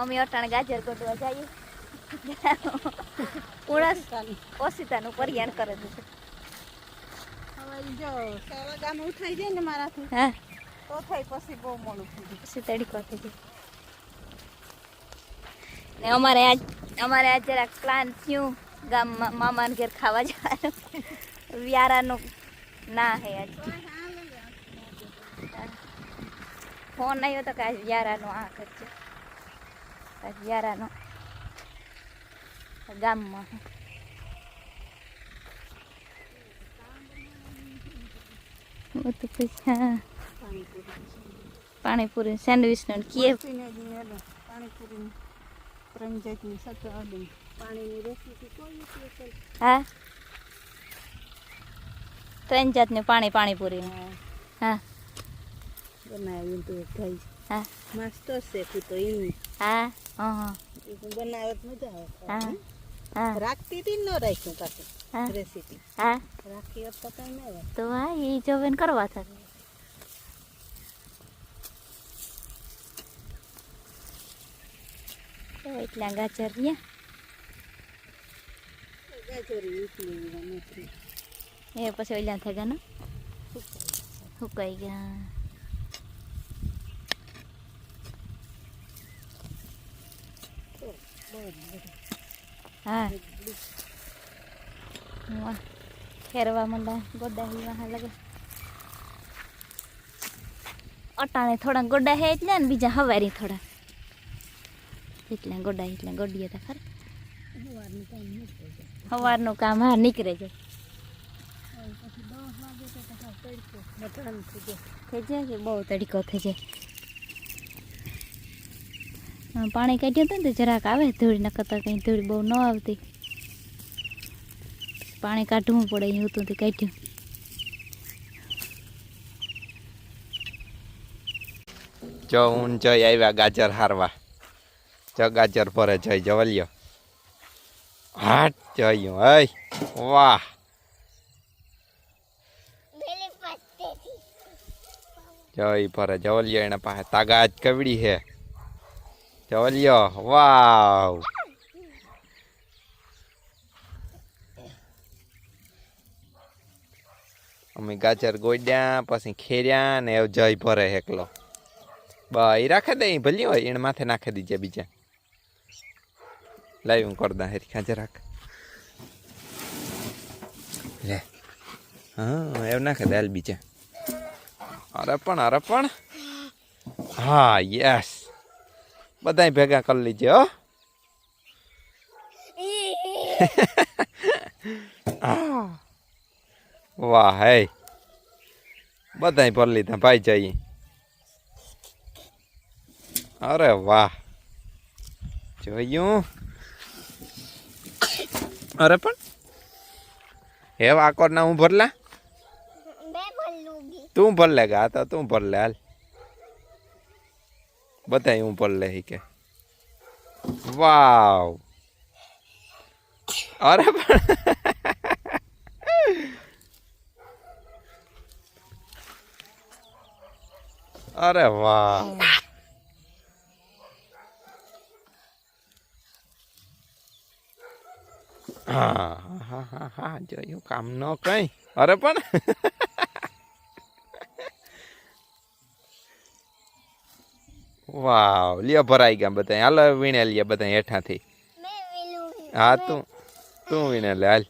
અમે અટાણ ગાજર ગોટવા જઈએ. ઉણસ ઓસિતાનું પરિયાણ કરે છે. હવે ઈ જો સારા ગામ ઉઠાઈ જાય ને મારાથી હા. તો થાય પછી બહુ મોડું થઈ પછી તડીકો થઈ જાય. ને અમારે આજ અમારે આજ જરાક પ્લાન થયું. ગામમાં મામાને ઘેર ખાવા જવાનું. વ્યારાનું ના હે આજ. ફોન આવ્યો તો કે વ્યારાનો આ કરજો આજ વ્યારાનો ગામમાં પાણીપુરી સેન્ડવિચ નો કીએ. પાણીપુરી ત્રણ જાતની સતો અડી પાણીની રેસીપી કોઈ હા? ત્રણ જાતની પાણી પાણીપુરી. હા. બનાવીને તો ખાઈ હા. મસ્ત છે તું એની હા હા એ તો બનાવે તો મજા આવે હા રાખતી હતી ન રાખ્યું પાછું. રેસીપી. હા. રાખી હોત તો કઈ ના તો હા એ જોવેન કરવા થાય. એટલા ગાજર રહ્યા એ પછી ઓલા થઈ ગયા. ને સુકાઈ ગયા. હા. ખેરવા મંડા ગોડા હી વાહ લગે. અટાણે થોડા ગોડા હે એટલે ને બીજા હવારી થોડા. એટલા ગોડા એટલા ગોડીએ તા ખરા. સવારનું કામ હા નીકળે છે. થઈ જાય બહુ તડકો થઈ જાય. પાણી કાઢ્યું હતું ને તો જરાક આવે ધૂળ ન કરતા કંઈ ધૂળ બહુ ન આવતી. પાણી કાઢવું પડે એવું હતું તે કાઢ્યું. જો હું જય આવ્યા ગાજર હારવા. જો ગાજર ભરે જય જવલ્યો. હાટ જયું હઈ વાહ. જય ભરે જવલ્યો એના પાસે તાગાજ કવડી હે જવલ્યો વાવ અમે ગાજર ગોડ્યા પછી ખેર્યા ને એવું જય ભરે એકલો બા એ રાખે દે ભલી હોય એને માથે નાખી દીજે બીજા લાવી હું કરદા હેરી ખાજે રાખ લે હા એવું નાખે દે હાલ બીજા અરે પણ અરે પણ હા યસ બધાય ભેગા કરી લીજે હો. વાહ હે. બધા ભરી લીધા ભાઈ જઈએ. અરે વાહ. જોયું? અરે પણ. હે વાકોર ના હું ભરલા? તું ભર લે ગા તો તું ભર લે હાલ. બધાય હું ભર લે કે વાવ. અરે પણ અરે વાહ. હા હા હા હા જોયું કામ ન કઈ. અરે પણ વાવ, લ્યો ભરાઈ ગયા બધા. હાલ, વીણે લ્યો બધા હેઠાથી. હા, તું તું વીણે લે, હાલ.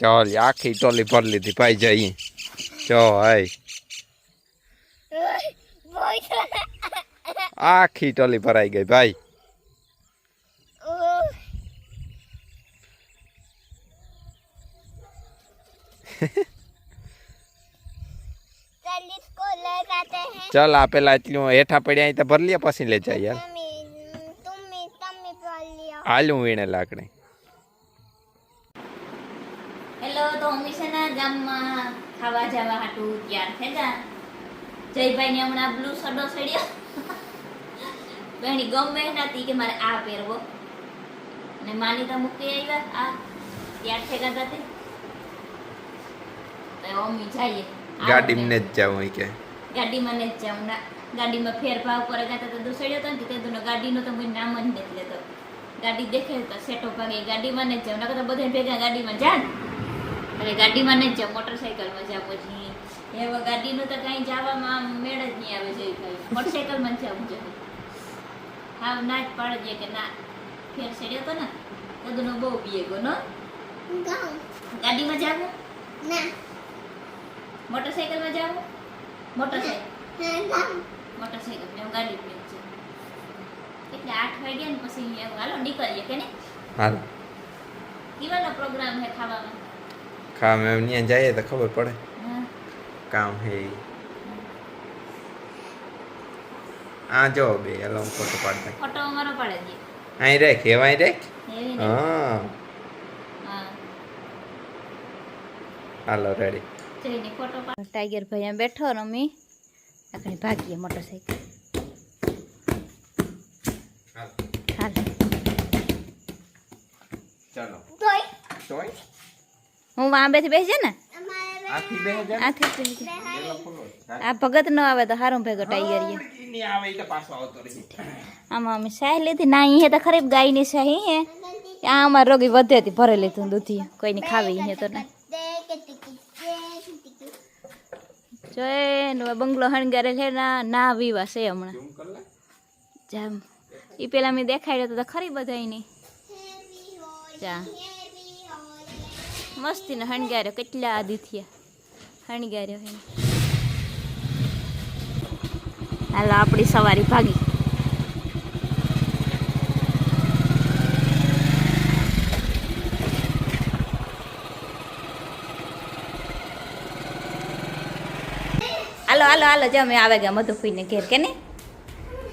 ચાલ આખી ટોલી ભર લીધી. ભાઈ જઈ ચો હાય. આખી ટોલી ભરાઈ ગઈ, ભાઈ. चल ચાલ આપેલ આટલું હેઠા પડ્યા અહીં તો ભરી લે પછી લે જાય યાર હાલું વીણે લાકડી. હેલો તો અમીસેના ગામમાં ખાવા જવા હાટું તૈયાર થઈ જયભાઈ ને હમણાં બ્લુ સડો સડ્યો. બેની ગમે નથી કે મારે આ પહેરવો. ને માની તો મૂકી આવ્યા આ તૈયાર થઈ ગયા તો અમી જઈએ. ગાડીમાં જ જાવ કે. ગાડીમાં ને જ જાઉં. ના ગાડીમાં ફેરભાવ કરે ગાતા તો દુસડ્યો હતો ને તે ગાડીનો તો કોઈ નામ જ નથી લેતો ગાડી દેખે તો સેટો ભાગે ગાડીમાં ને જ જાઉં. તો બધા ભેગા ગાડીમાં જા અને ગાડીમાં ને જ જાઉં મોટરસાઇકલમાં જાઉં પછી. હવે ગાડીનું તો કાંઈ જવામાં મેળ જ નહીં આવે છે કઈ. મોટરસાઇકલમાં જ જવું જોઈએ હા ના જ પાડે છે કે ના ફેર સેડ્યો તો ને તદનો બહુ બીએગો નો? ગાડીમાં જાવું? ના. મોટરસાઇકલમાં જાવું? મોટરસાઇકલ મોટરસાઇકલ ને ગાડી પીવું છું. એટલે આઠ વાગ્યા ને પછી એવું હાલો નીકળીએ કે ને હાલ. કેવાનો પ્રોગ્રામ છે ખાવામાં એમ ત્યાં જઈએ તો ખબર પડે. કામ હે આ જો બે એલોમ ફોટો પાડતા ફોટો અમારો પાડે દે અહીં એવી ને હા. હા. હાલો રેડી જઈને ફોટો ટાઈગર ભાઈ અહીંયા બેઠો અમી આપણે ભાગીએ મોટરસાઈકલ હાલ. ચાલો. હું આંબેથી બેસી ને. આ ભગત ન આવે તો હારું ભેગો ટાઈગર. ની તો આમાં અમે શાહી લીધી. ના અહીંયા તો ખરી ગાયની શાહી હે. આ અમારે રોગી વધે હતી ભરે લીધું દૂધી. કોઈની ખાવી હે તો ના. તે તે જોઈ બંગલો હણગારે છે ના ના વિવા છે હમણાં. જામ. એ પેલા મેં દેખાડ્યો તો તો ખરી બધા નહીં જા. મસ્તી મસ્તીને હણગાર્યો કેટલા આદિ થયા. હણગાર્યો હાલો આપણી સવારી ભાગી. હાલો હાલો જો અમે આવે ગયા મધુફુઈને ઘેર કે નહીં?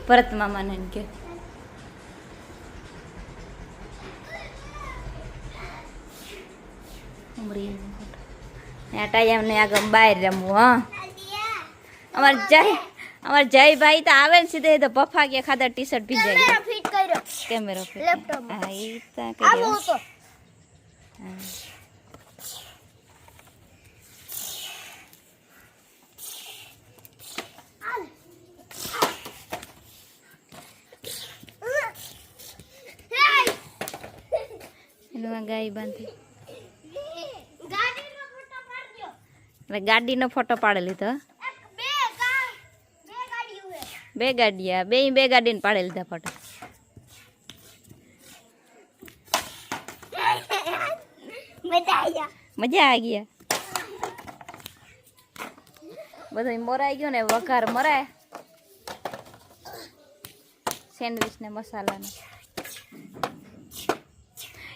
ભરત મામાને ઘેર આગળ બહાર રમવું હા? અમાર જય અમાર જયભાઈ તો આવે ને સીધે તો પફા કે ખાધા ટી શર્ટ ભીજાઈ કેમેરા ફિટ કેમેરો. હા તો આવો કર્યો. તો એનું આ ગાય બાંધી. એટલે ગાડીનો ફોટો પાડી લીધો બે ગાડીયા બે બે બે ગાડીને પાડી લીધા ફોટો. મજા આવી ગયા. બધું મોરાઈ ગયું ને વઘાર મરાય. સેન્ડવિચ ને મસાલા ને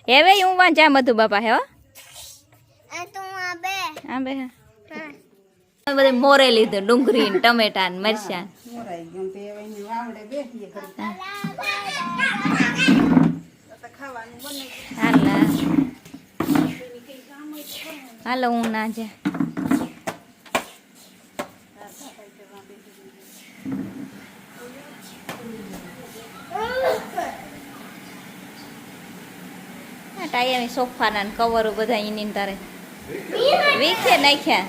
હવે હું વાં જા મધુ બાપા હે હો? આ તો આ બે. હા બે હા. હા. બધે મોરે લીધું ડુંગળી ને ટમેટા ને મરચાં. હાલો. હું ના જા ટાયર સોફાના કવરો બધા એની તારે. વીખે નાખ્યા.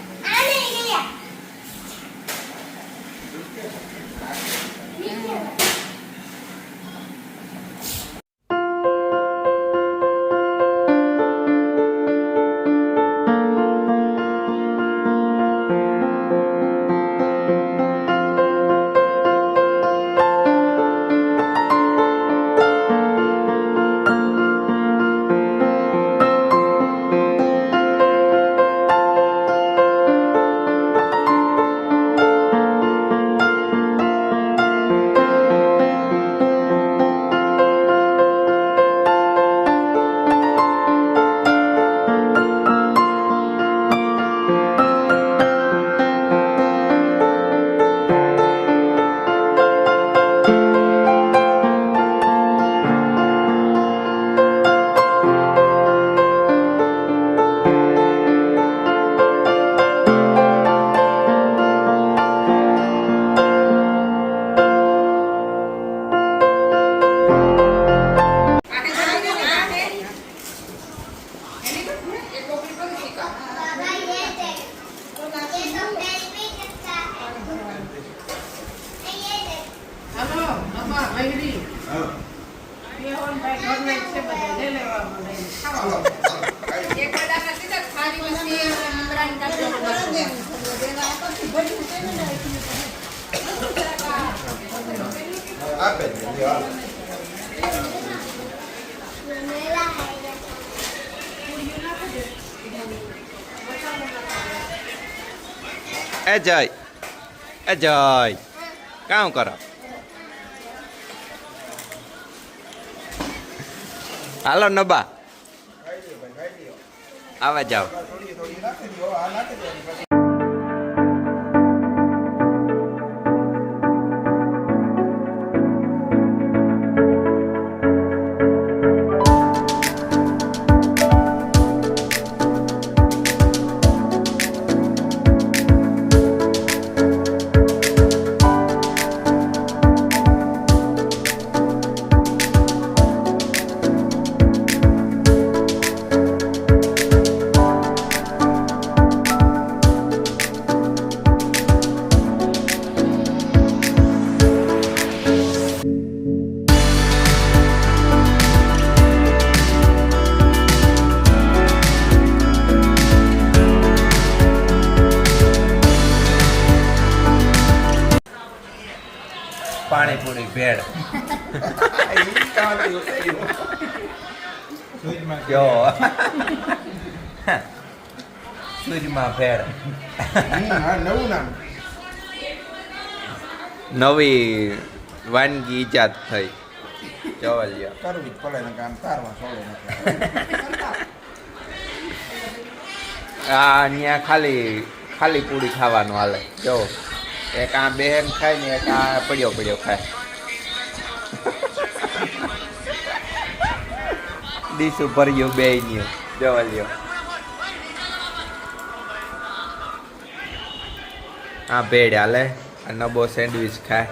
જ હે એ જય. એ જય. કામ કરો. હાલો નબા. આવા જાઓ. પાણીપુરી, ભેળ. ભેળ. નવું વાનગી ઈજાદ થઈ. જ પડે ને કામ તારમાં આ અહીંયા ખાલી ખાલી પૂરી ખાવાનું હાલે. જો. એક આ બેન ખાય ને એક આ પડ્યો પડ્યો ખાય. ડીશું ભર્યું બે ની જવા લ્યો. આ ભેડ હાલે, આ નબો સેન્ડવિચ ખાય.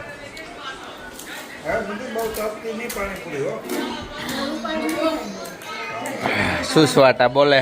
સુસવાટા બોલે.